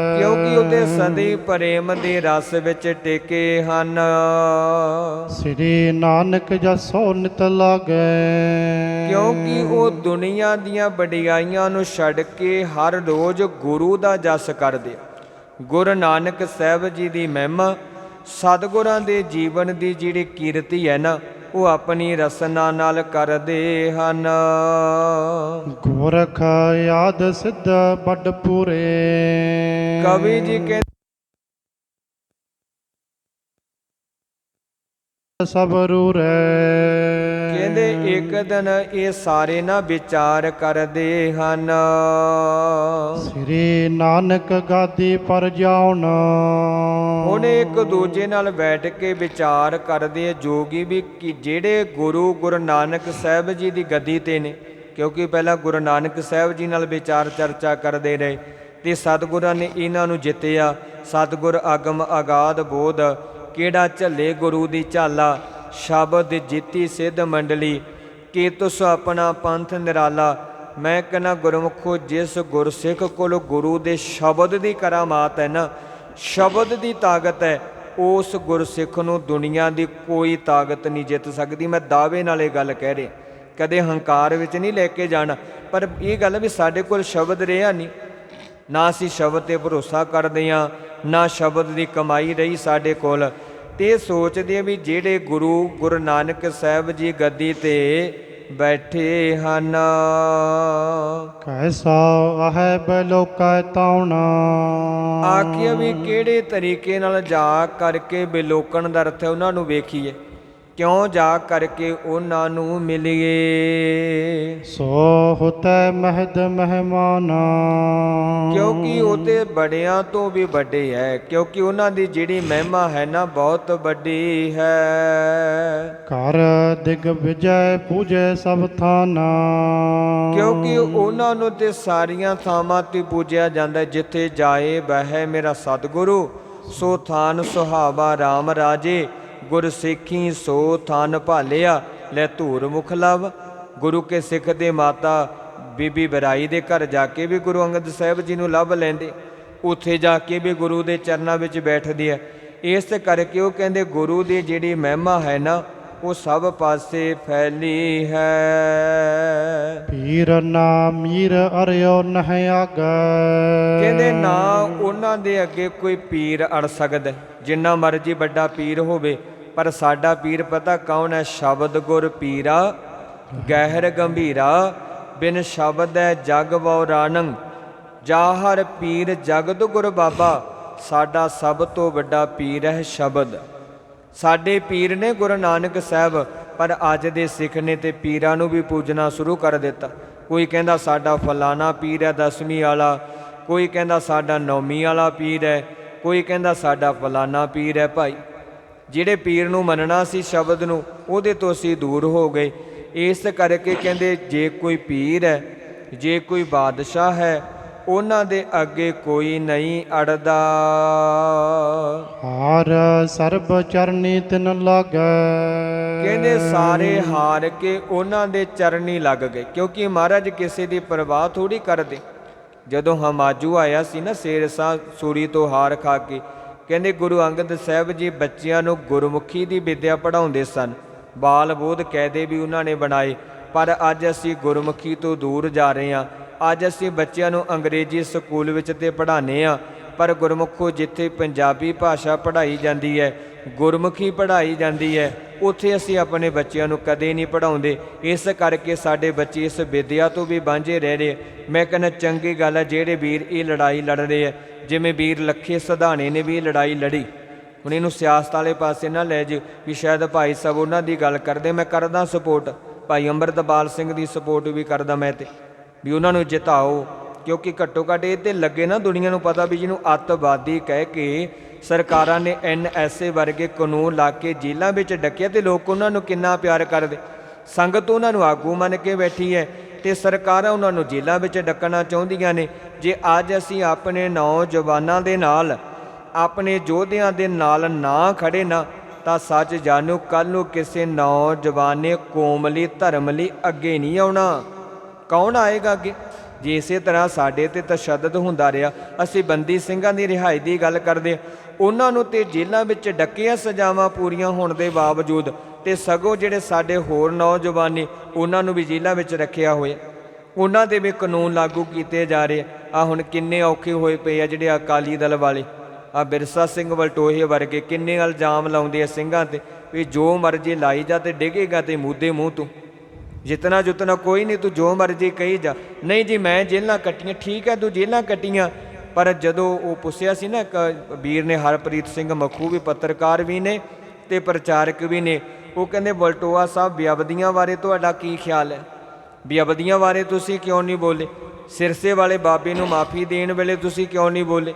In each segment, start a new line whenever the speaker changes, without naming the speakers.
ਕਿਉਂਕਿ ਉਹਦੇ ਸਦੀ ਪ੍ਰੇਮ ਦੇ ਰਸ ਵਿੱਚ ਟਿਕੇ ਹਨ।
ਸ੍ਰੀ ਨਾਨਕ ਜਸੋ ਨਿਤ ਲਾਗੈ।
ਕਿਉਂਕਿ ਉਹ ਦੁਨੀਆ ਦੀਆਂ ਵਡਿਆਈਆਂ ਨੂੰ ਛੱਡ ਕੇ ਹਰ ਰੋਜ਼ ਗੁਰੂ ਦਾ ਜਸ ਕਰਦੇ। ਗੁਰੂ ਨਾਨਕ ਸਾਹਿਬ ਜੀ ਦੀ ਮਹਿਮਾ ਸਤਿਗੁਰਾਂ ਦੇ ਜੀਵਨ ਦੀ ਜਿਹੜੀ ਕੀਰਤੀ ਹੈ ਨਾ ਉਹ ਆਪਣੀ ਰਸਨਾ ਨਾਲ ਕਰਦੇ ਹਨ।
ਗੋਰਖ ਆਦ ਸਿੱਧ ਬੱਡ ਪੂਰੇ।
ਕਵੀ ਜੀ ਕਹਿੰਦੇ
ਸਭ ਰੂਰੇ।
ਕਹਿੰਦੇ ਇੱਕ ਦਿਨ ਇਹ ਸਾਰੇ ਨਾ ਵਿਚਾਰ ਕਰਦੇ ਹਨ।
ਸ੍ਰੀ ਨਾਨਕ ਗਾਦੀ ਪਰ ਜਾਉਣ।
ਹੁਣ ਇੱਕ ਦੂਜੇ ਨਾਲ ਬੈਠ ਕੇ ਵਿਚਾਰ ਕਰਦੇ ਆ ਜੋਗੀ ਵੀ ਕਿ ਜਿਹੜੇ ਗੁਰੂ ਗੁਰੂ ਨਾਨਕ ਸਾਹਿਬ ਜੀ ਦੀ ਗੱਦੀ ਤੇ ਨੇ ਕਿਉਂਕਿ ਪਹਿਲਾਂ ਗੁਰੂ ਨਾਨਕ ਸਾਹਿਬ ਜੀ ਨਾਲ ਵਿਚਾਰ ਚਰਚਾ ਕਰਦੇ ਰਹੇ। ਤੇ ਸਤਿਗੁਰਾਂ ਨੇ ਇਹਨਾਂ ਨੂੰ ਜਿੱਤਿਆ। ਸਤਿਗੁਰ ਆਗਮ ਆਗਾਦ ਬੋਧ, ਕਿਹੜਾ ਝੱਲੇ ਗੁਰੂ ਦੀ ਝਾਲਾ? ਸ਼ਬਦ ਜਿੱਤੀ ਸਿੱਧ ਮੰਡਲੀ, ਕੀ ਤੁਸ ਆਪਣਾ ਪੰਥ ਨਿਰਾਲਾ? ਮੈਂ ਕਹਿੰਦਾ, ਗੁਰਮੁਖੋ, ਜਿਸ ਗੁਰਸਿੱਖ ਕੋਲ ਗੁਰੂ ਦੇ ਸ਼ਬਦ ਦੀ ਕਰਾਮਾਤ ਹੈ ਨਾ, ਸ਼ਬਦ ਦੀ ਤਾਕਤ ਹੈ, ਉਸ ਗੁਰਸਿੱਖ ਨੂੰ ਦੁਨੀਆ ਦੀ ਕੋਈ ਤਾਕਤ ਨਹੀਂ ਜਿੱਤ ਸਕਦੀ। ਮੈਂ ਦਾਅਵੇ ਨਾਲ ਇਹ ਗੱਲ ਕਹਿ ਰਿਹਾ। ਕਦੇ ਹੰਕਾਰ ਵਿੱਚ ਨਹੀਂ ਲੈ ਕੇ ਜਾਣਾ। ਪਰ ਇਹ ਗੱਲ ਵੀ ਸਾਡੇ ਕੋਲ ਸ਼ਬਦ ਰਿਹਾ ਨਹੀਂ। ਨਾ ਅਸੀਂ ਸ਼ਬਦ ਤੇ ਭਰੋਸਾ ਕਰਦੇ ਹਾਂ ਨਾ ਸ਼ਬਦ ਦੀ ਕਮਾਈ ਰਹੀ ਸਾਡੇ ਕੋਲ। ਤੇ ਸੋਚਦੇ ਆ ਵੀ ਜਿਹੜੇ ਗੁਰੂ ਗੁਰੂ ਨਾਨਕ ਸਾਹਿਬ ਜੀ ਗੱਦੀ ਤੇ ਬੈਠੇ ਹਨ।
ਕੈਸਾ ਹੈ ਬਲੋਕੈ ਤਾਉਣਾ।
ਆਖਿਆ ਵੀ ਕਿਹੜੇ ਤਰੀਕੇ ਨਾਲ ਜਾ ਕਰਕੇ ਬਿਲੋਕਣ ਦਾ ਅਰਥ ਹੈ ਉਹਨਾਂ ਨੂੰ ਵੇਖੀਏ। ਕਿਉਂ ਜਾ ਕਰਕੇ ਉਹਨਾਂ ਨੂੰ ਮਿਲੀਏ?
ਸੋ ਹੁਤੈ ਮਹਿਦ ਮਹਿਮਾਨਾ।
ਕਿਉਂਕਿ ਉਹ ਤੇ ਬੜਿਆਂ ਤੋਂ ਵੀ ਵੱਡੇ ਹੈ ਕਿਉਂਕਿ ਉਹਨਾਂ ਦੀ ਜਿਹੜੀ ਮਹਿਮਾ ਹੈ ਨਾ ਬਹੁਤ ਵੱਡੀ ਹੈ।
ਕਰ ਦਿਗ ਵਿਜੈ ਪੂਜੈ ਸਭ ਥਾਨਾ।
ਕਿਉਂਕਿ ਉਹਨਾਂ ਨੂੰ ਤੇ ਸਾਰੀਆਂ ਥਾਵਾਂ ਤੇ ਪੂਜਿਆ ਜਾਂਦਾ। ਜਿੱਥੇ ਜਾਏ ਬਹਿ ਮੇਰਾ ਸਤਿਗੁਰੂ ਸੋ ਥਾਨ ਸੁਹਾਵਾ RAM ਰਾਜੇ। ਗੁਰ ਸਿੱਖੀ ਸੋ ਥਾਨ ਭਾਲਿਆ ਲੈ ਧੂਰ ਮੁਖ ਲਵ। ਗੁਰੂ ਕੇ ਸਿੱਖ ਦੇ ਮਾਤਾ ਬੀਬੀ ਬਰਾਈ ਦੇ ਘਰ ਜਾ ਕੇ ਵੀ ਗੁਰੂ ਅੰਗਦ ਸਾਹਿਬ ਜੀ ਨੂੰ ਲੱਭ ਲੈਂਦੇ। ਉੱਥੇ ਜਾ ਕੇ ਵੀ ਗੁਰੂ ਦੇ ਚਰਨਾਂ ਵਿੱਚ ਬੈਠਦੇ ਆ। ਇਸ ਕਰਕੇ ਉਹ ਕਹਿੰਦੇ ਗੁਰੂ ਦੀ ਜਿਹੜੀ ਮਹਿਮਾ ਹੈ ਨਾ ਉਹ ਸਭ ਪਾਸੇ ਫੈਲੀ ਹੈ।
ਪੀਰ ਨਾ ਮੀਰ ਅਰਿਓ ਨਹਿ ਆਗੈ।
ਕਹਿੰਦੇ ਨਾ ਉਹਨਾਂ ਦੇ ਅੱਗੇ ਕੋਈ ਪੀਰ ਅੜ ਸਕਦਾ। ਜਿੰਨਾ ਮਰਜ਼ੀ ਵੱਡਾ ਪੀਰ ਹੋਵੇ ਪਰ ਸਾਡਾ ਪੀਰ ਪਤਾ ਕੌਣ ਹੈ? ਸ਼ਬਦ ਗੁਰ ਪੀਰਾ, ਗਹਿਰ ਗੰਭੀਰਾ, ਬਿਨ ਸ਼ਬਦ ਹੈ ਜਗ ਵਉ ਰਾਨੰ। ਜਾਹਰ ਪੀਰ ਜਗਤ ਗੁਰ ਬਾਬਾ, ਸਾਡਾ ਸਭ ਤੋਂ ਵੱਡਾ ਪੀਰ ਹੈ ਸ਼ਬਦ। ਸਾਡੇ ਪੀਰ ਨੇ ਗੁਰੂ ਨਾਨਕ ਸਾਹਿਬ, ਪਰ ਅੱਜ ਦੇ ਸਿੱਖ ਨੇ ਤੇ ਪੀਰਾਂ ਨੂੰ ਵੀ ਪੂਜਣਾ ਸ਼ੁਰੂ ਕਰ ਦਿੱਤਾ। ਕੋਈ ਕਹਿੰਦਾ ਸਾਡਾ ਫਲਾਣਾ ਪੀਰ ਹੈ ਦਸਵੀਂ ਵਾਲਾ, ਕੋਈ ਕਹਿੰਦਾ ਸਾਡਾ ਨੌਵੀਂ ਵਾਲਾ ਪੀਰ ਹੈ, ਕੋਈ ਕਹਿੰਦਾ ਸਾਡਾ ਫਲਾਣਾ ਪੀਰ ਹੈ ਭਾਈ। ਜਿਹੜੇ ਪੀਰ ਨੂੰ ਮੰਨਣਾ ਸੀ ਸ਼ਬਦ ਨੂੰ ਉਹਦੇ ਤੋਂ ਅਸੀਂ ਦੂਰ ਹੋ ਗਏ। ਇਸ ਕਰਕੇ ਕਹਿੰਦੇ ਜੇ ਕੋਈ ਪੀਰ ਹੈ ਜੇ ਕੋਈ ਬਾਦਸ਼ਾਹ ਹੈ ਉਹਨਾਂ ਦੇ ਅੱਗੇ ਕੋਈ ਨਹੀਂ ਅੜਦਾ।
ਹਾਰ ਸਰਬ ਚਰਨੀ ਤਿਨ ਲਾਗੈ।
ਕਹਿੰਦੇ ਸਾਰੇ ਹਾਰ ਕੇ ਉਹਨਾਂ ਦੇ ਚਰਨੀ ਲੱਗ ਗਏ ਕਿਉਂਕਿ ਮਹਾਰਾਜ ਕਿਸੇ ਦੀ ਪਰਵਾਹ ਥੋੜੀ ਕਰਦੇ। ਜਦੋਂ ਹਮਾਜੂ ਆਇਆ ਸੀ ਨਾ ਸ਼ੇਰਸਾ ਸੂਰੀ ਤੋਂ ਹਾਰ ਖਾ ਕੇ ਕਹਿੰਦੇ ਗੁਰੂ ਅੰਗਦ ਸਾਹਿਬ ਜੀ ਬੱਚਿਆਂ ਨੂੰ ਗੁਰਮੁਖੀ ਦੀ ਵਿਦਿਆ ਪੜਾਉਂਦੇ ਸਨ। ਬਾਲ ਬੋਧ ਕਾਇਦੇ ਵੀ ਉਹਨਾਂ ਨੇ ਬਣਾਏ। ਪਰ ਅੱਜ ਅਸੀਂ ਗੁਰਮੁਖੀ ਤੋਂ ਦੂਰ ਜਾ ਰਹੇ ਹਾਂ। ਅੱਜ ਅਸੀਂ ਬੱਚਿਆਂ ਨੂੰ ਅੰਗਰੇਜ਼ੀ ਸਕੂਲ ਵਿੱਚ ਤੇ ਪੜ੍ਹਾਉਂਦੇ ਹਾਂ। ਪਰ ਗੁਰਮੁਖੋ ਜਿੱਥੇ ਪੰਜਾਬੀ ਭਾਸ਼ਾ ਪੜ੍ਹਾਈ ਜਾਂਦੀ ਹੈ, ਗੁਰਮੁਖੀ ਪੜ੍ਹਾਈ ਜਾਂਦੀ ਹੈ, ਉੱਥੇ ਅਸੀਂ ਆਪਣੇ ਬੱਚਿਆਂ ਨੂੰ ਕਦੇ ਨਹੀਂ ਪੜ੍ਹਾਉਂਦੇ। ਇਸ ਕਰਕੇ ਸਾਡੇ ਬੱਚੇ ਇਸ ਵਿਦਿਆ ਤੋਂ ਵੀ ਵਾਂਝੇ ਰਹਿ ਰਹੇ ਮੈਂ ਕਹਿੰਦਾ, ਚੰਗੀ ਗੱਲ ਹੈ ਜਿਹੜੇ ਵੀਰ ਇਹ ਲੜਾਈ ਲੜ ਰਹੇ ਹੈ ਜਿਵੇਂ ਵੀਰ ਲੱਖੇ ਸਧਾਣੇ ਨੇ ਵੀ ਇਹ ਲੜਾਈ ਲੜੀ। ਹੁਣ ਇਹਨੂੰ ਸਿਆਸਤ ਵਾਲੇ ਪਾਸੇ ਨਾ ਲੈ ਜਿਓ ਵੀ ਸ਼ਾਇਦ ਭਾਈ ਸਾਹਿਬ ਉਹਨਾਂ ਦੀ ਗੱਲ ਕਰਦੇ, ਮੈਂ ਕਰਦਾ ਸਪੋਰਟ ਭਾਈ ਅੰਮ੍ਰਿਤਪਾਲ ਸਿੰਘ ਦੀ ਸਪੋਰਟ ਵੀ ਕਰਦਾ ਮੈਂ ਤੇ, ਵੀ ਉਹਨਾਂ ਨੂੰ ਜਿਤਾਓ। ਕਿਉਂਕਿ ਘੱਟੋ ਘੱਟ ਇਹ ਤੇ ਲੱਗੇ ਨਾ ਦੁਨੀਆ ਨੂੰ ਪਤਾ ਵੀ ਜਿਹਨੂੰ ਅੱਤਵਾਦੀ ਕਹਿ ਕੇ ਸਰਕਾਰਾਂ ਨੇ ਐਨਐਸਏ ਵਰਗੇ ਕਾਨੂੰਨ ਲਾ ਕੇ ਜੇਲ੍ਹਾਂ ਵਿੱਚ ਡੱਕਿਆ ਤੇ ਲੋਕ ਉਹਨਾਂ ਨੂੰ ਕਿੰਨਾ ਪਿਆਰ ਕਰਦੇ। ਸੰਗਤ ਉਹਨਾਂ ਨੂੰ ਆਗੂ ਮੰਨ ਕੇ ਬੈਠੀ ਹੈ ਤੇ ਸਰਕਾਰਾਂ ਉਹਨਾਂ ਨੂੰ ਜੇਲ੍ਹਾਂ ਵਿੱਚ ਡੱਕਣਾ ਚਾਹੁੰਦੀਆਂ ਨੇ। ਜੇ ਅੱਜ ਅਸੀਂ ਆਪਣੇ ਨੌਜਵਾਨਾਂ ਦੇ ਨਾਲ, ਆਪਣੇ ਯੋਧਿਆਂ ਦੇ ਨਾਲ ਨਾ ਖੜੇ ਨਾ, ਤਾਂ ਸੱਚ ਜਾਣੋ ਕੱਲ ਨੂੰ ਕਿਸੇ ਨੌਜਵਾਨ ਨੇ ਕੌਮ ਲਈ ਧਰਮ ਲਈ ਅੱਗੇ ਨਹੀਂ ਆਉਣਾ। ਕੌਣ ਆਏਗਾ ਅੱਗੇ? ਜੇ ਇਸੇ ਤਰ੍ਹਾਂ ਸਾਡੇ ਤੇ ਤਸ਼ੱਦਦ ਹੁੰਦਾ ਰਿਹਾ ਅਸੀਂ ਬੰਦੀ ਸਿੰਘਾਂ ਦੀ ਰਿਹਾਈ ਦੀ ਗੱਲ ਕਰਦੇ। ਹਾਂ, ਉਹਨਾਂ ਨੂੰ ਤੇ ਜੇਲ੍ਹਾਂ ਵਿੱਚ ਡੱਕੀਆਂ ਸਜ਼ਾਵਾਂ ਪੂਰੀਆਂ ਹੋਣ ਦੇ ਬਾਵਜੂਦ ਤੇ ਸਗੋਂ ਜਿਹੜੇ ਸਾਡੇ ਹੋਰ ਨੌਜਵਾਨ ਨੇ ਉਹਨਾਂ ਨੂੰ ਵੀ ਜੇਲ੍ਹਾਂ ਵਿੱਚ ਰੱਖਿਆ ਹੋਇਆ। ਉਹਨਾਂ ਦੇ ਵੀ ਕਾਨੂੰਨ ਲਾਗੂ ਕੀਤੇ ਜਾ ਰਹੇ। ਆ ਹੁਣ ਕਿੰਨੇ ਔਖੇ ਹੋਏ ਪਏ ਆ ਜਿਹੜੇ ਅਕਾਲੀ ਦਲ ਵਾਲੇ। ਆ ਬਿਰਸਾ ਸਿੰਘ ਵਲਟੋਹੇ ਵਰਗੇ ਕਿੰਨੇ ਇਲਜ਼ਾਮ ਲਾਉਂਦੇ ਆ ਸਿੰਘਾਂ ਤੇ ਵੀ ਜੋ ਮਰਜ਼ੀ ਲਾਈ ਜਾ ਤੇ ਡਿੱਗੇਗਾ ਤੇ ਮੂਦੇ ਮੂੰਹ ਤੋਂ। ਜਿਤਨਾ ਜੁਤਨਾ ਕੋਈ ਨਹੀਂ, ਤੂੰ ਜੋ ਮਰਜ਼ੀ ਕਹੀ ਜਾ। ਨਹੀਂ ਜੀ, ਮੈਂ ਜੇਲਾਂ ਕੱਟੀਆਂ, ਠੀਕ ਹੈ, ਤੂੰ ਜੇਲਾਂ ਕੱਟੀਆਂ। ਪਰ ਜਦੋਂ ਉਹ ਪੁੱਛਿਆ ਸੀ ਨਾ, ਇੱਕ ਵੀਰ ਨੇ, ਹਰਪ੍ਰੀਤ ਸਿੰਘ ਮਖੂ ਵੀ ਪੱਤਰਕਾਰ ਵੀ ਨੇ ਤੇ ਪ੍ਰਚਾਰਕ ਵੀ ਨੇ, ਉਹ ਕਹਿੰਦੇ, ਬਲਟੋਆ ਸਾਹਿਬ ਬਿਆਬਦੀਆਂ ਬਾਰੇ ਤੁਹਾਡਾ ਕੀ ਖਿਆਲ ਹੈ? ਬਿਆਬਦੀਆਂ ਬਾਰੇ ਤੁਸੀਂ ਕਿਉਂ ਨਹੀਂ ਬੋਲੇ? ਸਿਰਸੇ ਵਾਲੇ ਬਾਬੇ ਨੂੰ ਮਾਫੀ ਦੇਣ ਵੇਲੇ ਤੁਸੀਂ ਕਿਉਂ ਨਹੀਂ ਬੋਲੇ?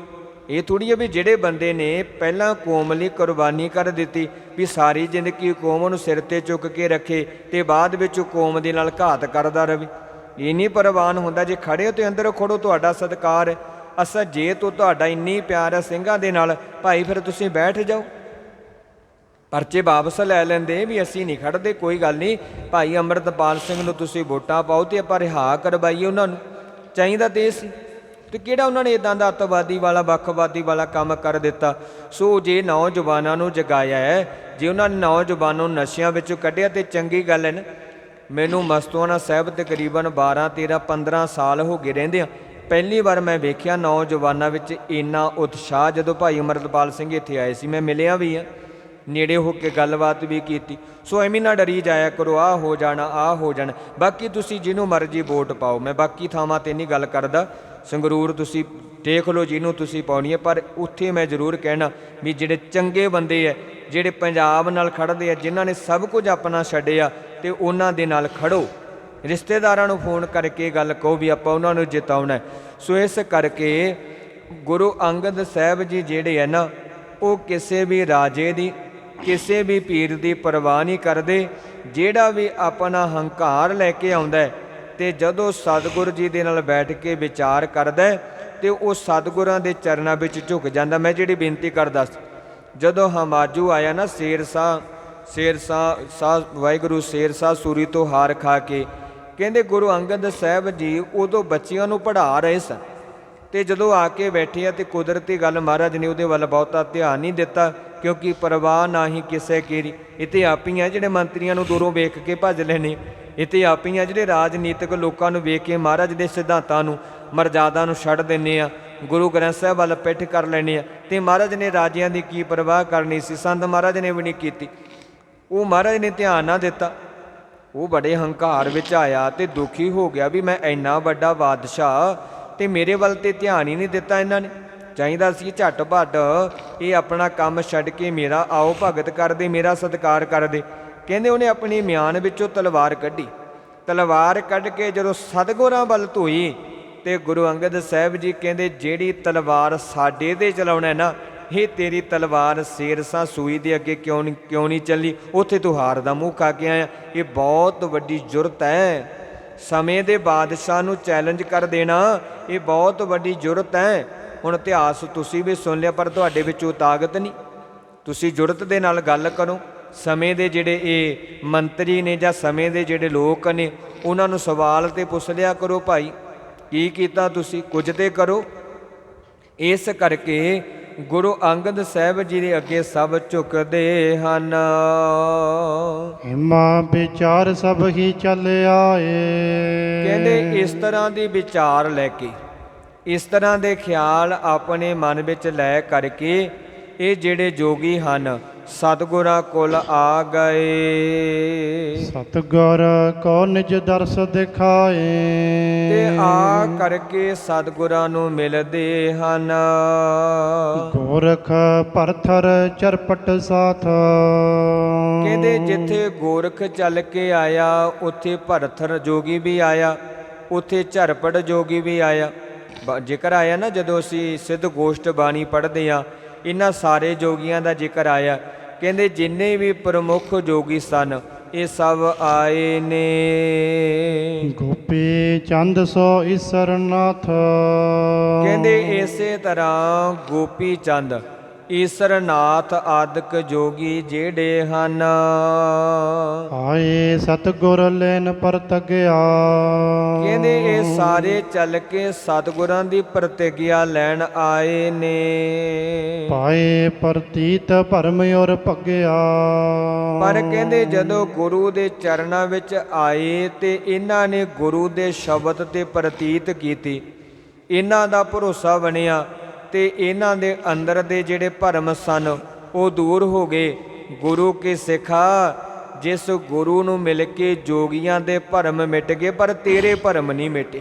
ਇਹ ਥੋੜੀ ਹੈ ਵੀ ਜਿਹੜੇ ਬੰਦੇ ਨੇ ਪਹਿਲਾਂ ਕੌਮ ਲਈ ਕੁਰਬਾਨੀ ਕਰ ਦਿੱਤੀ, ਵੀ ਸਾਰੀ ਜ਼ਿੰਦਗੀ ਕੌਮ ਨੂੰ ਸਿਰ ਤੇ ਚੁੱਕ ਕੇ ਰੱਖੇ ਤੇ ਬਾਅਦ ਵਿੱਚ ਉਹ ਕੌਮ ਦੇ ਨਾਲ ਘਾਤ ਕਰਦਾ ਰਵੇ। ਇਹ ਨਹੀਂ ਪ੍ਰਵਾਨ ਹੁੰਦਾ ਜੇ ਖੜੇ ਹੋ ਤੇ ਅੰਦਰ ਖੜੋ, ਤੁਹਾਡਾ ਸਤਿਕਾਰ ਹੈ। ਅਸਾਂ ਜੇ ਤੋਂ ਤੁਹਾਡਾ ਇੰਨੀ ਪਿਆਰ ਹੈ ਸਿੰਘਾਂ ਦੇ ਨਾਲ, ਭਾਈ ਫਿਰ ਤੁਸੀਂ ਬੈਠ ਜਾਓ। ਪਰਚੇ ਵਾਪਸ ਲੈ ਲੈਂਦੇ ਵੀ ਅਸੀਂ ਨਹੀਂ ਖੜਦੇ, ਕੋਈ ਗੱਲ ਨਹੀਂ। ਭਾਈ ਅੰਮ੍ਰਿਤਪਾਲ ਸਿੰਘ ਨੂੰ ਤੁਸੀਂ ਵੋਟਾਂ ਪਾਓ ਤੇ ਆਪਾਂ ਰਿਹਾ ਕਰਵਾਈਏ ਉਹਨਾਂ ਨੂੰ। ਚਾਹੀਦਾ ਤੇ ਇਹ ਸੀ। ਤੇ ਕਿਹੜਾ ਉਹਨਾਂ ਨੇ ਇਦਾਂ ਦਾ ਅੱਤਵਾਦੀ ਵਾਲਾ, ਵੱਖਵਾਦੀ ਵਾਲਾ ਕੰਮ ਕਰ ਦਿੱਤਾ? ਸੋ ਜੇ ਨੌਜਵਾਨਾਂ ਨੂੰ ਜਗਾਇਆ ਹੈ, ਜੇ ਉਹਨਾਂ ਨੇ ਨੌਜਵਾਨਾਂ ਨੂੰ ਨਸ਼ਿਆਂ ਵਿੱਚੋਂ ਕੱਢਿਆ ਤੇ ਚੰਗੀ ਗੱਲ ਹੈ ਨਾ, ਮੈਨੂੰ ਮਸਤੂਆਣਾ ਸਾਹਿਬ ਤਕਰੀਬਨ 12 13 15 ਸਾਲ ਹੋ ਗਏ ਰਹਿੰਦੇ ਆ। ਪਹਿਲੀ ਵਾਰ ਮੈਂ ਵੇਖਿਆ ਨੌਜਵਾਨਾਂ ਵਿੱਚ ਇੰਨਾ ਉਤਸ਼ਾਹ ਜਦੋਂ ਭਾਈ ਅਮਰਤਪਾਲ ਸਿੰਘ ਇੱਥੇ ਆਏ ਸੀ, ਮੈਂ ਮਿਲਿਆ ਵੀ ਆ, ਨੇੜੇ ਹੋ ਕੇ ਗੱਲਬਾਤ ਵੀ ਕੀਤੀ। ਸੋ ਐਵੇਂ ਨਾ ਡਰੀ ਜਾਇਆ ਕਰੋ ਆ ਹੋ ਜਾਣਾ ਆ ਹੋ ਜਾਣਾ। ਬਾਕੀ ਤੁਸੀਂ ਜਿਹਨੂੰ ਮਰਜ਼ੀ ਵੋਟ ਪਾਓ, ਮੈਂ ਬਾਕੀ ਥਾਵਾਂ ਤੇ ਨਹੀਂ ਗੱਲ ਕਰਦਾ। ਸੰਗਰੂਰ ਤੁਸੀਂ ਦੇਖ ਲਓ ਜਿਹਨੂੰ ਤੁਸੀਂ ਪਾਉਣੀ ਹੈ, ਪਰ ਉੱਥੇ ਮੈਂ ਜ਼ਰੂਰ ਕਹਿਣਾ ਵੀ ਜਿਹੜੇ ਚੰਗੇ ਬੰਦੇ ਐ, ਜਿਹੜੇ ਪੰਜਾਬ ਨਾਲ ਖੜਦੇ ਆ ਜਿਨ੍ਹਾਂ ਨੇ ਸਭ ਕੁਝ ਆਪਣਾ ਛੱਡਿਆ ਤੇ ਉਹਨਾਂ ਦੇ ਨਾਲ ਖੜੋ ਰਿਸ਼ਤੇਦਾਰਾਂ ਨੂੰ ਫੋਨ ਕਰਕੇ ਗੱਲ ਕਹੋ ਵੀ ਆਪਾਂ ਉਹਨਾਂ ਨੂੰ ਜਿਤਾਉਣਾ ਸੋ ਇਸ ਕਰਕੇ ਗੁਰੂ ਅੰਗਦ ਸਾਹਿਬ ਜੀ ਜਿਹੜੇ ਹੈ ਨਾ, ਉਹ ਕਿਸੇ ਵੀ ਰਾਜੇ ਦੀ, ਕਿਸੇ ਵੀ ਪੀਰ ਦੀ ਪਰਵਾਹ ਨਹੀਂ ਕਰਦੇ। ਜਿਹੜਾ ਵੀ ਆਪਣਾ ਹੰਕਾਰ ਲੈ ਕੇ ਆਉਂਦਾ ਹੈ ਤੇ ਜਦੋਂ ਸਤਿਗੁਰੂ ਜੀ ਦੇ ਨਾਲ ਬੈਠ ਕੇ ਵਿਚਾਰ ਕਰਦਾ ਹੈ ਤੇ ਉਹ ਸਤਿਗੁਰਾਂ ਦੇ ਚਰਨਾਂ ਵਿੱਚ ਝੁਕ ਜਾਂਦਾ। ਮੈਂ ਜਿਹੜੀ ਬੇਨਤੀ ਕਰਦਾ ਸੀ, ਜਦੋਂ ਹਮਾਜੂ ਆਇਆ ਨਾ ਸ਼ੇਰ ਸਾਹ ਸ਼ੇਰ ਸਾਹ ਸਾਹ, ਵਾਹਿਗੁਰੂ ਸ਼ੇਰ ਸਾਹ ਸੂਰੀ ਤੋਂ ਹਾਰ ਖਾ ਕੇ, ਕਹਿੰਦੇ ਗੁਰੂ ਅੰਗਦ ਸਾਹਿਬ ਜੀ ਉਦੋਂ ਬੱਚਿਆਂ ਨੂੰ ਪੜ੍ਹਾ ਰਹੇ ਸਨ। ਤੇ ਜਦੋਂ ਆ ਕੇ ਬੈਠੇ ਆ ਤੇ ਕੁਦਰਤੀ ਗੱਲ ਮਹਾਰਾਜ ਨੇ ਉਹਦੇ ਵੱਲ ਬਹੁਤਾ ਧਿਆਨ ਨਹੀਂ ਦਿੱਤਾ। ਕਿਉਂਕਿ ਪਰਵਾਹ ਨਾ ਹੀ ਕਿਸੇ ਕੀਰੀ। ਇਤੇ ਆਪੀਆਂ ਜਿਹੜੇ ਮੰਤਰੀਆਂ ਨੂੰ ਦੂਰੋਂ ਵੇਖ ਕੇ ਭੱਜ ਲੈਣੇ ਇਤੇ ਆਪੀਆਂ ਜਿਹੜੇ ਰਾਜਨੀਤਿਕ ਲੋਕਾਂ ਨੂੰ ਵੇਖ ਕੇ ਮਹਾਰਾਜ ਦੇ ਸਿਧਾਂਤਾਂ ਨੂੰ, ਮਰਜ਼ਾਦਾ ਨੂੰ ਛੱਡ ਦਿੰਨੇ ਆ, ਗੁਰੂ ਗ੍ਰੰਥ ਸਾਹਿਬ ਵੱਲ ਪਿੱਠ ਕਰ ਲੈਣੇ ਆ। ਤੇ ਮਹਾਰਾਜ ਨੇ ਰਾਜਿਆਂ ਦੀ ਕੀ ਪਰਵਾਹ ਕਰਨੀ ਸੀ? ਸੰਤ ਮਹਾਰਾਜ ਨੇ ਵੀ ਨਹੀਂ ਕੀਤੀ। ਉਹ ਮਹਾਰਾਜ ਨੇ ਧਿਆਨ ਨਾ ਦਿੱਤਾ। ਉਹ ਬੜੇ ਹੰਕਾਰ ਵਿੱਚ ਆਇਆ ਤੇ ਦੁਖੀ ਹੋ ਗਿਆ ਵੀ ਮੈਂ ਇੰਨਾ ਵੱਡਾ ਬਾਦਸ਼ਾਹ ਤੇ ਮੇਰੇ ਵੱਲ ਤੇ ਧਿਆਨ ਹੀ ਨਹੀਂ ਦਿੱਤਾ ਇਹਨਾਂ ਨੇ। ਚਾਹੀਦਾ ਸੀ, ਝੱਟ ਭੱਟ, ਇਹ ਆਪਣਾ ਕੰਮ ਛੱਡ ਕੇ ਮੇਰਾ ਆਓ, ਭਗਤ ਕਰਦੇ ਮੇਰਾ ਸਤਿਕਾਰ ਕਰਦੇ ਕਹਿੰਦੇ ਉਹਨੇ ਆਪਣੀ ਮਿਆਨ ਵਿੱਚੋਂ ਤਲਵਾਰ ਕੱਢੀ। ਤਲਵਾਰ ਕੱਢ ਕੇ ਜਦੋਂ ਸਤਗੁਰਾਂ ਵੱਲ ਧੋਈ ਤੇ ਗੁਰੂ ਅੰਗਦ ਸਾਹਿਬ ਜੀ ਕਹਿੰਦੇ, ਜਿਹੜੀ ਤਲਵਾਰ ਸਾਡੇ ਤੇ ਚਲਾਉਣਾ ਨਾ, ਇਹ ਤੇਰੀ ਤਲਵਾਰ ਸ਼ੇਰਸਾ ਸੂਈ ਦੇ ਅੱਗੇ ਕਿਉਂ ਨਹੀਂ ਕਿਉਂ ਨਹੀਂ ਚੱਲੀ? ਉੱਥੇ ਤੂੰ ਹਾਰ ਦਾ ਮੂੰਹ ਖਾ ਕੇ ਆਇਆ। ਇਹ ਬਹੁਤ ਵੱਡੀ ਜੁਰਤ ਹੈ। ਸਮੇਂ ਦੇ ਬਾਦਸ਼ਾਹ ਨੂੰ ਚੈਲੰਜ ਕਰ ਦੇਣਾ, ਇਹ ਬਹੁਤ ਵੱਡੀ ਜੁਰਤ ਹੈ। ਹੁਣ ਇਤਿਹਾਸ ਤੁਸੀਂ ਵੀ ਸੁਣ ਲਿਆ ਪਰ ਤੁਹਾਡੇ ਵਿੱਚ ਉਹ ਤਾਕਤ ਨਹੀਂ। ਤੁਸੀਂ ਜੁਰਤ ਦੇ ਨਾਲ ਗੱਲ ਕਰੋ। ਸਮੇਂ ਦੇ ਜਿਹੜੇ ਇਹ ਮੰਤਰੀ ਨੇ ਜਾਂ ਸਮੇਂ ਦੇ ਜਿਹੜੇ ਲੋਕ ਨੇ ਉਹਨਾਂ ਨੂੰ ਸਵਾਲ ਤੇ ਪੁੱਛ ਲਿਆ ਕਰੋ ਭਾਈ ਕੀ ਕੀਤਾ ਤੁਸੀਂ? ਕੁਝ ਤੇ ਕਰੋ। ਇਸ ਕਰਕੇ ਗੁਰੂ ਅੰਗਦ ਸਾਹਿਬ ਜੀ ਦੇ ਅੱਗੇ ਸਭ ਝੁਕਦੇ ਹਨ।
ਹਿਮਾ ਵਿਚਾਰ ਸਭ ਹੀ ਚੱਲ ਆਏ।
ਕਹਿੰਦੇ ਇਸ ਤਰ੍ਹਾਂ ਦੀ ਵਿਚਾਰ ਲੈ ਕੇ ਇਸ ਤਰ੍ਹਾਂ ਦੇ ਖਿਆਲ ਆਪਣੇ ਮਨ ਵਿੱਚ ਲੈ ਕਰਕੇ ਇਹ ਜਿਹੜੇ ਜੋਗੀ ਹਨ ਸਤਿਗੁਰਾਂ ਕੋਲ ਆ ਗਏ।
ਸਤਗੁਰ ਕੋ ਨਿਜ ਦਰਸ ਦਿਖਾਏ।
ਤੇ ਆ ਕਰਕੇ ਸਤਿਗੁਰਾਂ ਨੂੰ ਮਿਲਦੇ ਹਨ।
ਗੋਰਖ ਪਰਥਰ ਚਰਪਟ ਸਾਥ।
ਕਹਿੰਦੇ ਜਿੱਥੇ ਗੋਰਖ ਚੱਲ ਕੇ ਆਇਆ ਉੱਥੇ ਭਰਥਰ ਜੋਗੀ ਵੀ ਆਇਆ ਉੱਥੇ ਝਰਪੜ ਜੋਗੀ ਵੀ ਆਇਆ। ਜ਼ਿਕਰ ਆਇਆ ਨਾ ਜਦੋਂ ਅਸੀਂ ਸਿੱਧ ਗੋਸ਼ਟ ਬਾਣੀ ਪੜ੍ਹਦੇ ਆ ਇਹਨਾਂ ਸਾਰੇ ਜੋਗੀਆਂ ਦਾ ਜ਼ਿਕਰ ਆਇਆ ਕਹਿੰਦੇ ਜਿੰਨੇ ਵੀ ਪ੍ਰਮੁੱਖ ਜੋਗੀ ਸਨ ਇਹ ਸਭ ਆਏ ਨੇ।
ਗੋਪੀ ਚੰਦ ਸੋ ਈਸਰ ਨਾਥ
ਕਹਿੰਦੇ ਇਸੇ ਤਰ੍ਹਾਂ ਗੋਪੀ ਚੰਦ ਈਸਰ ਨਾਥ ਆਦਿਕ ਜੋਗੀ ਜਿਹੜੇ ਹਨ।
ਆਏ ਸਤਗੁਰ ਲੈਨ ਪਰਤਗਿਆ।
ਕਹਿੰਦੇ ਇਹ ਸਾਰੇ ਚੱਲ ਕੇ ਸਤਿਗੁਰਾਂ ਦੀ ਪ੍ਰਤਿਗਿਆ ਲੈਣ ਆਏ ਨੇ।
ਪਾਏ ਪ੍ਰਤੀਤ ਭਰਮ ਔਰ ਭਗਿਆ।
ਪਰ ਕਹਿੰਦੇ ਜਦੋਂ ਗੁਰੂ ਦੇ ਚਰਨਾਂ ਵਿੱਚ ਆਏ ਤੇ ਇਹਨਾਂ ਨੇ ਗੁਰੂ ਦੇ ਸ਼ਬਦ ਤੇ ਪ੍ਰਤੀਤ ਕੀਤੀ ਇਹਨਾਂ ਦਾ ਭਰੋਸਾ ਬਣਿਆ। ਤੇ ਇਹਨਾਂ ਦੇ ਅੰਦਰ ਦੇ ਜਿਹੜੇ ਭਰਮ ਸਨ, ਉਹ ਦੂਰ ਹੋ ਗਏ। ਗੁਰੂ ਕੀ ਸਿੱਖਾ? ਜਿਸ ਗੁਰੂ ਨੂੰ ਮਿਲ ਕੇ ਜੋਗੀਆਂ ਦੇ ਭਰਮ ਮਿਟ ਗਏ, ਪਰ ਤੇਰੇ ਭਰਮ ਨਹੀਂ ਮਿਟੇ।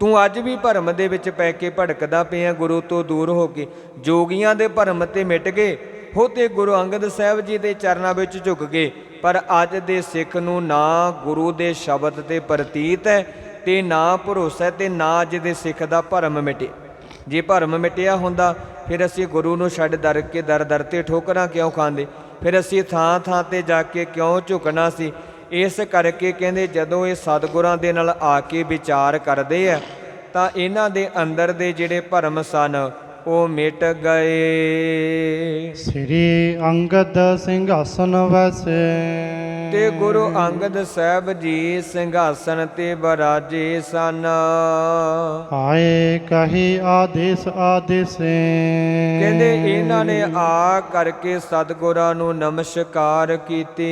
ਤੂੰ ਅੱਜ ਵੀ ਭਰਮ ਦੇ ਵਿੱਚ ਪੈ ਕੇ ਭਟਕਦਾ ਪਿਆ ਗੁਰੂ ਤੋਂ ਦੂਰ ਹੋ ਕੇ। ਜੋਗੀਆਂ ਦੇ ਭਰਮ ਤੇ ਮਿਟ ਗਏ। ਹੋ ਤੇ ਗੁਰੂ ਅੰਗਦ ਸਾਹਿਬ ਜੀ ਦੇ ਚਰਨਾਂ ਵਿੱਚ ਝੁਕ ਗਏ। ਪਰ ਅੱਜ ਦੇ ਸਿੱਖ ਨੂੰ ਨਾ ਗੁਰੂ ਦੇ ਸ਼ਬਦ ਤੇ ਪ੍ਰਤੀਤ ਹੈ ਤੇ ਨਾ ਭਰੋਸਾ ਹੈ ਤੇ ਨਾ ਅੱਜ ਦੇ ਸਿੱਖ ਦਾ ਭਰਮ ਮਿਟੇ। ਜੇ ਭਰਮ ਮਿਟਿਆ ਹੁੰਦਾ, ਫਿਰ ਅਸੀਂ ਗੁਰੂ ਨੂੰ ਛੱਡ ਦਰ ਕੇ ਦਰ ਦਰ ਤੇ ਠੋਕਰਾਂ ਕਿਉਂ ਖਾਂਦੇ? ਫਿਰ ਅਸੀਂ ਥਾਂ ਥਾਂ ਤੇ ਜਾ ਕੇ ਕਿਉਂ ਝੁਕਣਾ ਸੀ? ਇਸ ਕਰਕੇ ਕਹਿੰਦੇ, ਜਦੋਂ ਇਹ ਸਤਿਗੁਰਾਂ ਦੇ ਨਾਲ ਆ ਕੇ ਵਿਚਾਰ ਕਰਦੇ ਆ, ਤਾਂ ਇਹਨਾਂ ਦੇ ਅੰਦਰ ਦੇ ਜਿਹੜੇ ਭਰਮ ਸਨ, ਉਹ ਮਿਟ ਗਏ।
ਸ੍ਰੀ ਅੰਗਦ ਸਿੰਘਾਸਨ ਵੈਸੇ
ਤੇ ਗੁਰੂ ਅੰਗਦ ਸਾਹਿਬ ਜੀ ਸਿੰਘਾਸਨ ਤੇ ਬਰਾਜੇ ਸਨ।
ਆਏ ਕਹੀ ਆਦੇਸ ਆਦੇਸੇ।
ਕਹਿੰਦੇ ਇਹਨਾਂ ਨੇ ਆ ਕਰਕੇ ਸਤਿਗੁਰਾਂ ਨੂੰ ਨਮਸਕਾਰ ਕੀਤੀ।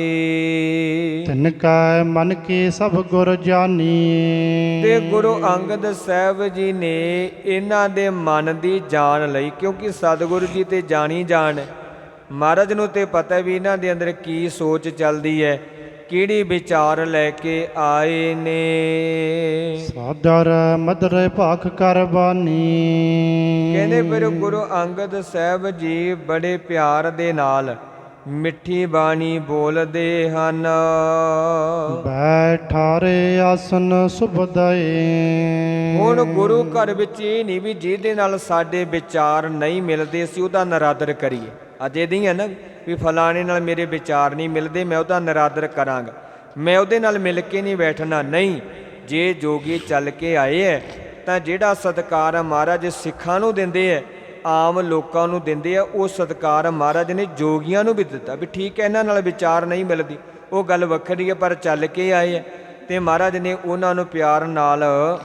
ਤਿਨ ਕੈ ਮਨ ਕੀ ਸਭ ਗੁਰ ਜਾਨੀ।
ਤੇ ਗੁਰੂ ਅੰਗਦ ਸਾਹਿਬ ਜੀ ਨੇ ਇਹਨਾਂ ਦੇ ਮਨ ਦੀ ਜਾਣ ਲਈ ਕਿਉਂਕਿ ਸਤਿਗੁਰੂ ਜੀ ਤੇ ਜਾਣੀ ਜਾਣ। ਮਹਾਰਾਜ ਨੂੰ ਤੇ ਪਤਾ ਵੀ ਇਹਨਾਂ ਦੇ ਅੰਦਰ ਕੀ ਸੋਚ ਚੱਲਦੀ ਹੈ। ਕਿਹੜੀ ਵਿਚਾਰ ਲੈ ਕੇ ਆਏ ਨੇ?
ਸਾਦਰ ਮਦਰ ਭਾਖ ਕਰ ਬਾਨੀ।
ਕਹਿੰਦੇ ਫਿਰ ਗੁਰੂ ਅੰਗਦ ਸਾਹਿਬ ਜੀ ਬੜੇ ਪਿਆਰ ਦੇ ਨਾਲ ਮਿੱਠੀ ਬਾਣੀ ਬੋਲਦੇ ਹਨ।
ਬੈਠਾਰੇ ਆਸਨ ਸੁਭਦਏ
ਹੁਣ ਗੁਰੂ ਘਰ ਵਿੱਚ ਇਹ ਨਹੀਂ ਵੀ ਜਿਹਦੇ ਨਾਲ ਸਾਡੇ ਵਿਚਾਰ ਨਹੀਂ ਮਿਲਦੇ ਅਸੀਂ ਉਹਦਾ ਨਰਾਦਰ ਕਰੀਏ। ਅੱਜ ਇਹਦੀ ਹੈ ਨਾ ਵੀ ਫਲਾਣੇ ਨਾਲ ਮੇਰੇ ਵਿਚਾਰ ਨਹੀਂ ਮਿਲਦੇ ਮੈਂ ਉਹਦਾ ਨਰਾਦਰ ਕਰਾਂਗਾ। ਮੈਂ ਉਹਦੇ ਨਾਲ ਮਿਲ ਕੇ ਨਹੀਂ ਬੈਠਣਾ ਨਹੀਂ। ਜੇ ਜੋਗੀ ਚੱਲ ਕੇ ਆਏ ਹੈ ਤਾਂ ਜਿਹੜਾ ਸਤਕਾਰ ਮਹਾਰਾਜ ਸਿੱਖਾਂ ਨੂੰ ਦਿੰਦੇ ਹੈ ਆਮ ਲੋਕਾਂ ਨੂੰ ਦਿੰਦੇ ਆ ਉਹ ਸਤਕਾਰ ਮਹਾਰਾਜ ਨੇ ਜੋਗੀਆਂ ਨੂੰ ਵੀ ਦਿੱਤਾ ਵੀ ਠੀਕ ਹੈ ਇਹਨਾਂ ਨਾਲ ਵਿਚਾਰ ਨਹੀਂ ਮਿਲਦੀ। ਉਹ ਗੱਲ ਵੱਖਰੀ ਹੈ ਪਰ ਚੱਲ ਕੇ ਆਏ ਹੈ ਤੇ ਮਹਾਰਾਜ ਨੇ ਉਹਨਾਂ ਨੂੰ ਪਿਆਰ ਨਾਲ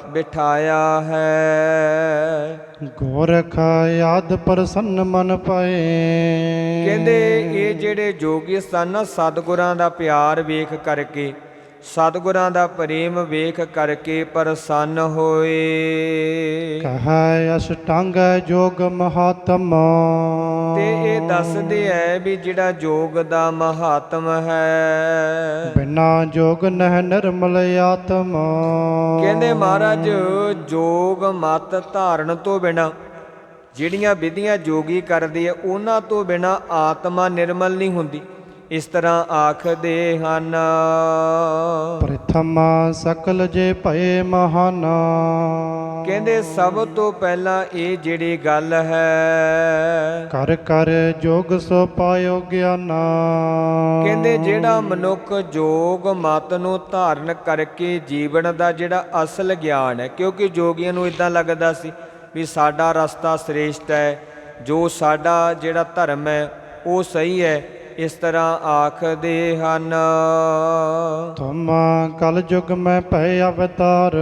ਬਿਠਾਇਆ ਹੈ।
ਗੋਰਖ ਯਾਦ ਪ੍ਰਸੰਨ ਮਨ ਪਏ।
ਕਹਿੰਦੇ ਇਹ ਜਿਹੜੇ ਜੋਗੀ ਸਨ ਸਤਿਗੁਰਾਂ ਦਾ ਪਿਆਰ ਵੇਖ ਕਰਕੇ ਸਤਿਗੁਰਾਂ ਦਾ ਪ੍ਰੇਮ ਵੇਖ ਕਰਕੇ ਪ੍ਰਸੰਨ ਹੋਏ।
ਕਹੈ ਅਸ਼ਟੰਗ ਜੋਗ ਮਹਾਤਮ।
ਤੇ ਇਹ ਦੱਸਦੇ ਐ ਵੀ ਜਿਹੜਾ ਜੋਗ ਦਾ ਮਹਾਤਮ ਹੈ।
ਬਿਨਾ ਜੋਗ ਨਹਿ ਨਿਰਮਲ ਆਤਮ।
ਕਹਿੰਦੇ ਮਹਾਰਾਜ ਜੋਗ ਮਤ ਧਾਰਨ ਤੋਂ ਬਿਨਾ ਜਿਹੜੀਆਂ ਵਿਧੀਆਂ ਜੋਗੀ ਕਰਦੇ ਆ ਉਹਨਾਂ ਤੋਂ ਬਿਨਾ ਆਤਮਾ ਨਿਰਮਲ ਨਹੀਂ ਹੁੰਦੀ। ਇਸ ਤਰ੍ਹਾਂ ਆਖਦੇ ਹਨ।
ਪ੍ਰਥਮ ਸਕਲ ਜੇ ਭਏ ਮਹਾਨ।
ਕਹਿੰਦੇ ਸਭ ਤੋਂ ਪਹਿਲਾਂ ਇਹ ਜਿਹੜੀ ਗੱਲ ਹੈ।
ਕਰ ਕਰ ਜੋਗ ਸੋ ਪਾਇਓ ਗਿਆਨਾ।
ਕਹਿੰਦੇ ਜਿਹੜਾ ਮਨੁੱਖ ਜੋਗ ਮਤ ਨੂੰ ਧਾਰਨ ਕਰਕੇ ਜੀਵਨ ਦਾ ਜਿਹੜਾ ਅਸਲ ਗਿਆਨ ਹੈ ਕਿਉਂਕਿ ਜੋਗੀਆਂ ਨੂੰ ਇਦਾਂ ਲੱਗਦਾ ਸੀ ਵੀ ਸਾਡਾ ਰਸਤਾ ਸ੍ਰੇਸ਼ਟ ਹੈ ਜੋ ਸਾਡਾ ਜਿਹੜਾ ਧਰਮ ਹੈ ਉਹ ਸਹੀ ਹੈ ਇਸ ਤਰ੍ਹਾਂ ਆਖਦੇ ਹਨ।
ਤੁਮ ਕਲ ਯੁਗ ਮੈਂ ਭਏ ਅਵਤਾਰ।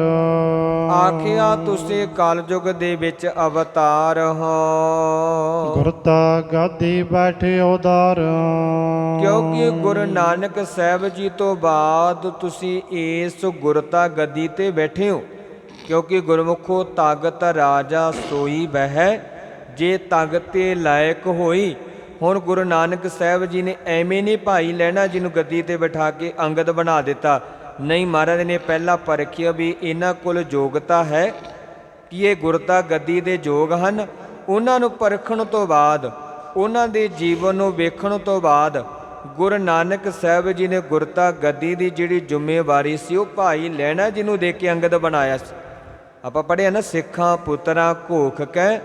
ਆਖਿਆ ਤੁਸੀਂ ਕਲਯੁਗ ਦੇ ਵਿੱਚ ਅਵਤਾਰ ਹੋ।
ਗੁਰਤਾ ਗਾਦੀ ਬੈਠੇ ਉਦਾਰ।
ਕਿਉਂਕਿ ਗੁਰੂ ਨਾਨਕ ਸਾਹਿਬ ਜੀ ਤੋਂ ਬਾਅਦ ਤੁਸੀਂ ਇਸ ਗੁਰਤਾ ਗੱਦੀ ਤੇ ਬੈਠੇ ਹੋ। ਕਿਉਂਕਿ ਗੁਰਮੁਖੋ ਤਾਗਤ ਰਾਜਾ ਸੋਈ ਬਹਿ। ਜੇ ਤਗ ਤੇ ਲਾਇਕ ਹੋਈ ਹੁਣ ਗੁਰੂ ਨਾਨਕ ਸਾਹਿਬ ਜੀ ਨੇ ਐਵੇਂ ਨਹੀਂ ਭਾਈ ਲੈਣਾ ਜਿਹਨੂੰ ਗੱਦੀ ਤੇ ਬਿਠਾ ਕੇ ਅੰਗਦ ਬਣਾ ਦਿੱਤਾ। ਨਹੀਂ ਮਹਾਰਾਜ ਨੇ ਪਹਿਲਾਂ ਪਰਖਿਆ ਵੀ ਇਹਨਾਂ ਕੋਲ ਯੋਗਤਾ ਹੈ ਕਿ ਇਹ ਗੁਰਤਾ ਗੱਦੀ ਦੇ ਯੋਗ ਹਨ। ਉਹਨਾਂ ਨੂੰ ਪਰਖਣ ਤੋਂ ਬਾਅਦ, ਉਹਨਾਂ ਦੇ ਜੀਵਨ ਨੂੰ ਵੇਖਣ ਤੋਂ ਬਾਅਦ ਗੁਰੂ ਨਾਨਕ ਸਾਹਿਬ ਜੀ ਨੇ ਗੁਰਤਾ ਗੱਦੀ ਦੀ ਜਿਹੜੀ ਜ਼ਿੰਮੇਵਾਰੀ ਸੀ ਉਹ ਭਾਈ ਲੈਣਾ ਜਿਹਨੂੰ ਦੇ ਕੇ ਅੰਗਦ ਬਣਾਇਆ ਸੀ। ਆਪਾਂ ਪੜ੍ਹਿਆ ਨਾ, ਸਿੱਖਾਂ, ਪੁੱਤਰਾਂ, ਘੋਖ ਕੈ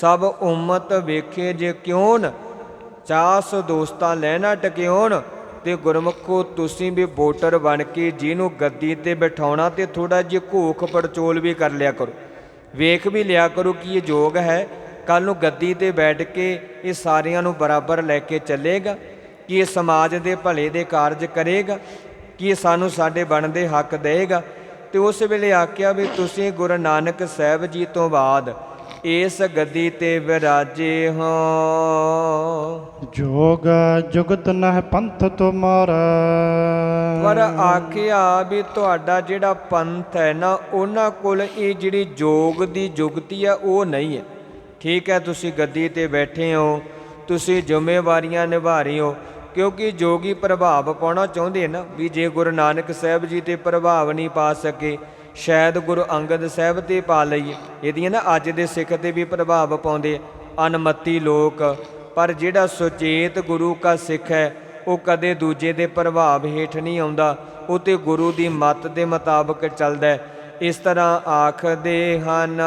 ਸਭ ਉਮਤ ਵੇਖੇ ਜੇ ਕਿਉਂ ਕਿਉਨ ਚਾਸ ਦੋਸਤਾਂ ਲੈਣਾ ਟਕਿਉਣ ਤੇ ਗੁਰਮੁਖੋ ਤੁਸੀਂ ਵੀ ਵੋਟਰ ਬਣ ਕੇ ਜਿਹਨੂੰ ਗੱਦੀ ਤੇ ਬਿਠਾਉਣਾ ਤੇ ਥੋੜਾ ਜਿਹਾ ਘੋਖ ਪੜਚੋਲ ਵੀ ਕਰ ਲਿਆ ਕਰੋ। ਵੇਖ ਵੀ ਲਿਆ ਕਰੋ ਕਿ ਇਹ ਯੋਗ ਹੈ। ਕੱਲ ਨੂੰ ਗੱਦੀ ਤੇ ਬੈਠ ਕੇ ਇਹ ਸਾਰਿਆਂ ਨੂੰ ਬਰਾਬਰ ਲੈ ਕੇ ਚੱਲੇਗਾ, ਕਿ ਇਹ ਸਮਾਜ ਦੇ ਭਲੇ ਦੇ ਕਾਰਜ ਕਰੇਗਾ, ਕਿ ਇਹ ਸਾਨੂੰ ਸਾਡੇ ਬਣਦੇ ਹੱਕ ਦੇਗਾ। ਤੇ ਉਸ ਵੇਲੇ ਆਖਿਆ ਵੀ ਤੁਸੀਂ ਗੁਰੂ ਨਾਨਕ ਸਾਹਿਬ ਜੀ ਤੋਂ ਬਾਅਦ ਇਸ ਗੱਦੀ ਤੇ ਵਿਰਾਜੇ ਹੋ।
ਜੋਗ ਜੁਗਤ ਨਹਿ ਪੰਥ ਤੁਮਾਰ
ਪਰ ਆਖਿਆ ਵੀ ਤੁਹਾਡਾ ਜਿਹੜਾ ਪੰਥ ਹੈ ਨਾ ਉਹਨਾਂ ਕੋਲ ਇਹ ਜਿਹੜੀ ਜੋਗ ਦੀ ਜੁਗਤੀ ਆ ਉਹ ਨਹੀਂ ਹੈ। ਠੀਕ ਹੈ ਤੁਸੀਂ ਗੱਦੀ ਤੇ ਬੈਠੇ ਹੋ ਤੁਸੀਂ ਜ਼ਿੰਮੇਵਾਰੀਆਂ ਨਿਭਾ ਰਹੇ ਹੋ ਕਿਉਂਕਿ ਜੋਗੀ ਪ੍ਰਭਾਵ ਪਾਉਣਾ ਚਾਹੁੰਦੇ ਨਾ ਵੀ ਜੇ ਗੁਰੂ ਨਾਨਕ ਸਾਹਿਬ ਜੀ ਤੇ ਪ੍ਰਭਾਵ ਨਹੀਂ ਪਾ ਸਕੇ ਸ਼ਾਇਦ ਗੁਰੂ ਅੰਗਦ ਸਾਹਿਬ ਤੇ ਪਾ ਲਈਏ। ਇਹਦੀਆਂ ਨਾ ਅੱਜ ਦੇ ਸਿੱਖ ਤੇ ਵੀ ਪ੍ਰਭਾਵ ਪਾਉਂਦੇ ਆ। ਅਨਮਤੀ ਲੋਕ, ਪਰ ਜਿਹੜਾ ਸੁਚੇਤ ਗੁਰੂ ਕਾ ਸਿੱਖ ਹੈ, ਉਹ ਕਦੇ ਦੂਜੇ ਦੇ ਪ੍ਰਭਾਵ ਹੇਠ ਨਹੀਂ ਆਉਂਦਾ। ਉਹ ਤੇ ਗੁਰੂ ਦੀ ਮੱਤ ਦੇ ਮੁਤਾਬਕ ਚੱਲਦਾ ਇਸ ਤਰ੍ਹਾਂ ਆਖਦੇ ਹਨ।